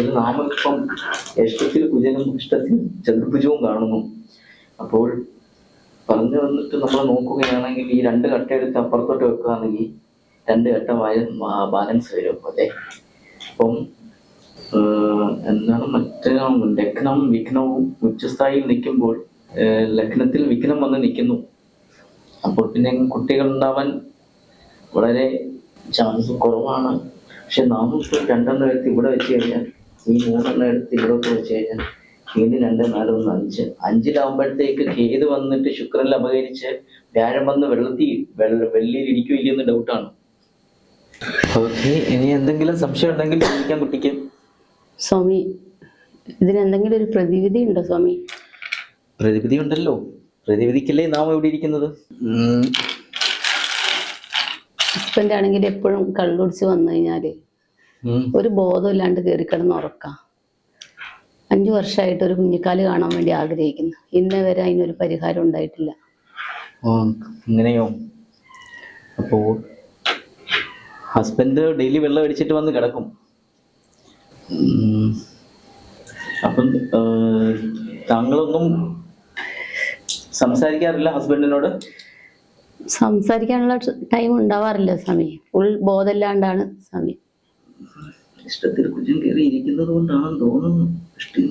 ഇത് നാമിപ്പം ഇഷ്ടത്തിൽ കുജനും ഇഷ്ടത്തിൽ ചതുർഭുജവും കാണുന്നു. അപ്പോൾ പറഞ്ഞു വന്നിട്ട് നമ്മൾ നോക്കുകയാണെങ്കിൽ ഈ രണ്ട് കട്ട എടുത്ത് അപ്പുറത്തോട്ട് വെക്കുകയാണെങ്കിൽ രണ്ട് കട്ടമായ ബാലൻസ് വരും. അതെ. അപ്പം എന്താണ് മറ്റേ ലഗ്നം വിഘ്നവും ഉച്ചസ്ഥായിൽ നിൽക്കുമ്പോൾ ലഗ്നത്തിൽ വിഘ്നം വന്ന് നിൽക്കുന്നു. അപ്പോൾ പിന്നെ കുട്ടികൾ ഉണ്ടാവാൻ വളരെ ചാൻസ് കുറവാണ്. പക്ഷെ നാം രണ്ടെണ്ണം എടുത്ത് ഇവിടെ വെച്ച് കഴിഞ്ഞാൽ ഈ മൂന്നെണ്ണം എടുത്ത് ഇരുപത്തി വെച്ച് കഴിഞ്ഞാൽ ഇനി രണ്ട് നാല് ഒന്ന് അഞ്ച്. അഞ്ചിലാവുമ്പോഴത്തേക്ക് കേത് വന്നിട്ട് ശുക്രനിൽ അപകരിച്ച് വ്യാഴം വന്ന് വെള്ളത്തിൽ വെള്ളിയിൽ ഇരിക്കും ഇല്ലെന്ന് ഡൗട്ടാണ് ഓക്കെ ഇനി എന്തെങ്കിലും സംശയം ഉണ്ടെങ്കിൽ ചോദിക്കാൻ കുട്ടിക്ക്. സ്വാമി ഇതിന് എന്തെങ്കിലും ഒരു പ്രതിവിധി ഉണ്ടോ സ്വാമി? പ്രതിവിധി ഉണ്ടല്ലോ. പ്രതിവിധിക്കല്ലേ നാം എവിടെ ഇരിക്കുന്നത്? ഹസ്ബൻഡ് ആണെങ്കിൽ എപ്പോഴും കള്ളുടിച്ച് വന്നു കഴിഞ്ഞാൽ. ഒരു ബോധമില്ലാണ്ട് കയറി കിടന്ന് ഉറക്കാം. അഞ്ചു വർഷമായിട്ട് ഒരു കുഞ്ഞിക്കാൽ കാണാൻ വേണ്ടി ആഗ്രഹിക്കുന്നു. ഇന്നേ വരെ അതിനൊരു പരിഹാരം ഉണ്ടായിട്ടില്ല. ആ, ഇങ്ങനെയോ അപ്പോൾ ഹസ്ബൻഡ് ഡെയിലി വെള്ളം അടിച്ചിട്ട് വന്ന് കിടക്കും. അപ്പം താങ്കളൊന്നും സംസാരിക്കാറില്ല ഹസ്ബൻഡിനോട്? സംസാരിക്കാനുള്ള ടൈം ഉണ്ടാവാറില്ല സമയം ഫുൾ ബോധമില്ലാണ്ടാണ് സ്വാമി. ഇഷ്ടത്തിൽ കുജം കയറി ഇരിക്കുന്നത് കൊണ്ടാണെന്ന് തോന്നുന്നു. ഇഷ്ടം